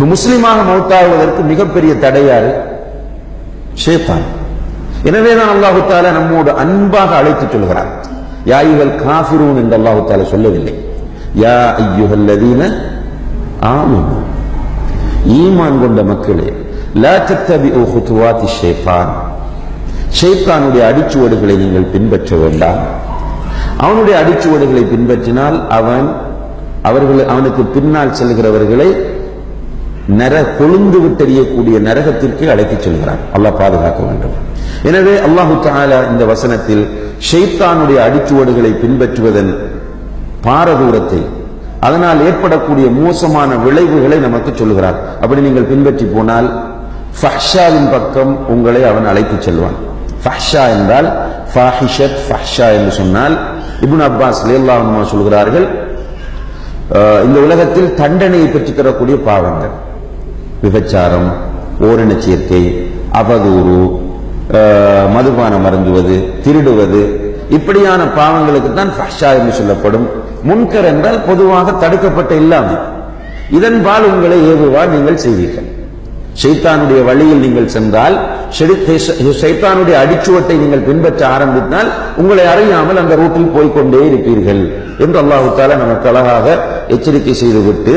இப்ப முஸ்லீமாக மௌத்தாகுவதற்கு மிகப்பெரிய தடையாறு ஷேத்தான். எனவே தான் அல்லாஹு தாலா நம்மோடு அன்பாக அழைத்துச் சொல்கிறார் யாயுகள் காஃபிரூன் என்று அல்லாஹு தாலா சொல்லவில்லை. யா ஐயுகல்லதீன ஆமனு. ஈமான் கொண்ட மக்களே லா ஓ குதுவாத்தி ஷேத்தான். ஷேத்தானுடைய அடிச்சுவடுகளை நீங்கள் பின்பற்ற வேண்டாம். அவனுடைய அடிச்சுவடுகளை பின்பற்றினால் அவன் அவர்கள் அவனுக்கு பின்னால் செல்கிறவர்களை நர கொழுந்து விட்டெறியக்கூடிய நரகத்திற்கு அழைத்துச் செல்கிறான். அல்லாஹ் பாதுகாக்க வேண்டும். எனவே அல்லாஹு தாலா இந்த வசனத்தில் ஷெய்தானுடைய அடிச்சுவடுகளை பின்பற்றுவதன் பாரதூரத்தை அதனால் ஏற்படக்கூடிய மோசமான விளைவுகளை நமக்கு சொல்கிறார். அப்படி நீங்கள் பின்பற்றி போனால் ஃபஹ்ஷாவின் பக்கம் உங்களை அவன் அழைத்துச் செல்வான். ஃபஹ்ஷா என்றால் ஃபாஹிஷத் ஃபஹ்ஷா என்று சொன்னால் இபுன் அப்பாஸ் லேல்லாஹுமா சொல்கிறார்கள் இந்த உலகத்தில் தண்டனையை பெற்றுத்தரக்கூடிய பாவங்கள். விபச்சாரம் ஓரின சேர்க்கை அவதூறு மதுபானம் அருந்துவது திருடுவது இப்படியான பாவங்களுக்கு தான் ஃபஹ்ஷா என்று சொல்லப்படும். முன்கர் என்றால் பொதுவாக தடுக்கப்பட்ட இல்லாமை. இதன்பால் உங்களை ஏவுவார் நீங்கள் செய்வீர்கள். ஷைத்தானுடைய வழியில் நீங்கள் சென்றால் சைத்தானுடைய ஷைத்தானுடைய அடிச்சுவட்டை நீங்கள் பின்பற்ற ஆரம்பித்தால் உங்களை அறியாமல் அந்த ரூட்டில் போய்க்கொண்டே இருப்பீர்கள் என்று அல்லாஹு தாலா நமக்கு அழகாக எச்சரிக்கை செய்துவிட்டு